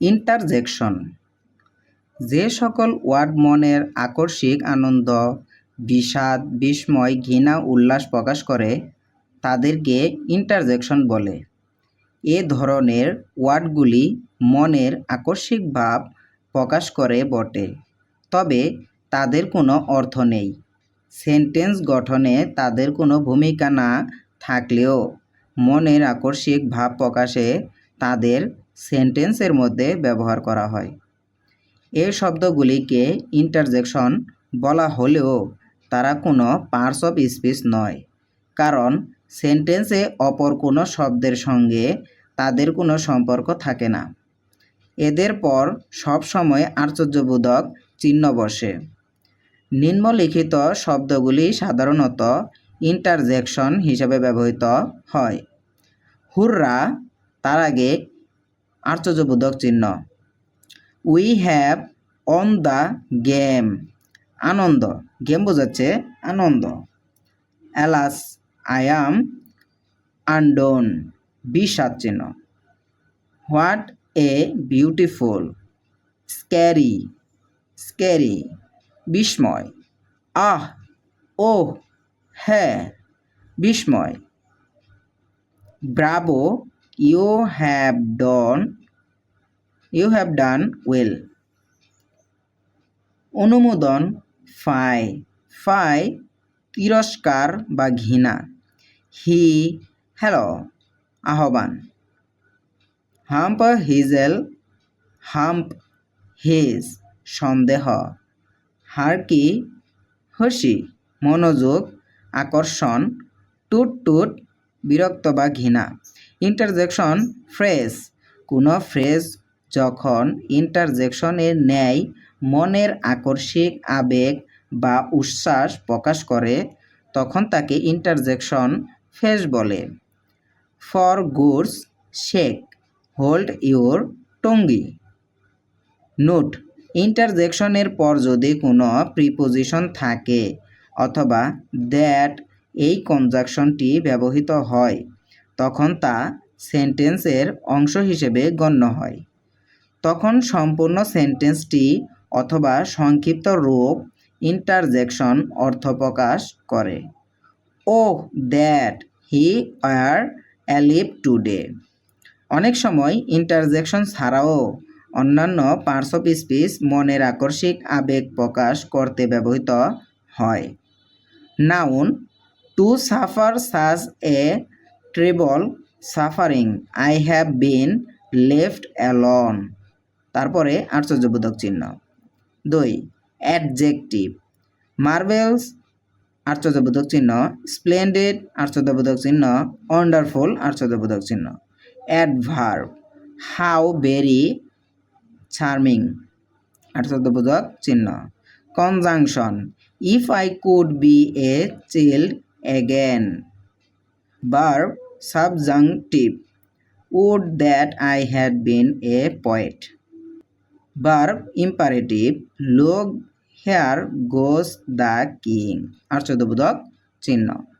Interjection. যে সকল word মনের আকস্মিক আনন্দ, বিষাদ, বিস্ময়, ঘৃণা, উল্লাস প্রকাশ করে, তাদেরকে ইন্টারজেকশন বলে। এ ধরনের ওয়ার্ডগুলি মনের আকস্মিক ভাব প্রকাশ করে বটে। তবে তাদের কোনো অর্থ নেই। সেন্টেন্স গঠনে তাদের কোনো ভূমিকা না থাকলেও মনের আকস্মিক ভাব প্রকাশে তাদের সেন্টেন্সের মধ্যে ব্যবহার করা হয়। এই শব্দগুলিকে ইন্টারজেকশন বলা হলেও তারা কোনো পার্টস অফ স্পিচ নয়, কারণ সেন্টেন্সে অপর কোনো শব্দের সঙ্গে তাদের কোনো সম্পর্ক থাকে না। এদের পর সব সময় আশ্চর্যবোধক চিহ্ন বসে। নিম্নলিখিত শব্দগুলি সাধারণত ইন্টারজেকশন হিসাবে ব্যবহৃত হয়। হুররা তার আগে আশ্চর্যবোধক চিহ্ন। We have on the game Ananda. Game বোঝাচ্ছে আনন্দ। অ্যালাস আই অ্যাম আনডোন বিষাদ চিহ্ন। What a beautiful scary scary বিস্ময়। আহ ও হ্যাঁ। বিস্ময়। Bravo you have done you have done well অনুমোদন, ফাই ফাই, তিরস্কার বা ঘৃণা। হি হ্যালো আহ্বান। হাম্প হিজেল হাম্প হিজ সন্দেহ। হারকি, হসি, মনোযোগ, আকর্ষণ টুট টুট বিরক্ত বা ঘৃণা। Interjection phrase. কোনো ফ্রেজ যখন ইন্টারজেকশনের ন্যায় মনের আকর্ষিক আবেগ বা উচ্ছ্বাস প্রকাশ করে, তখন তাকে ইন্টারজেকশন ফ্রেজ বলে। For God's sake hold your tongue. Note, ইন্টারজেকশনের পর যদি কোনো প্রিপোজিশন থাকে অথবা দ্যাট এই কনজাকশনটি ব্যবহৃত হয় তখন তা সেন্টেন্সের অংশ হিসেবে গণ্য হয়। তখন সম্পূর্ণ সেন্টেন্সটি অথবা সংক্ষিপ্ত রূপ ইন্টারজেকশন অর্থ প্রকাশ করে। ও that, he are alive today. অনেক সময় ইন্টারজেকশন ছাড়াও অন্যান্য পার্টস অফ স্পিচ মনের আকর্ষিক আবেগ প্রকাশ করতে ব্যবহৃত হয়। Noun to suffer such a trouble suffering I have been left alone তারপরে আশ্চর্যবোধক চিহ্ন। দুই অ্যাডজেক্টিভ মার্বেলস আশ্চর্যবোধক চিহ্ন। স্প্লেন্ডেড আশ্চর্যবোধক চিহ্ন। ওয়ান্ডারফুল আশ্চর্যবোধক চিহ্ন। অ্যাডভার্ব হাউ ভেরি চার্মিং আশ্চর্যবোধক চিহ্ন। Conjunction if I could be a child again verb subjunctive, would that I had been a poet. Verb imperative look here goes the king. আশ্চর্যবোধক চিহ্ন।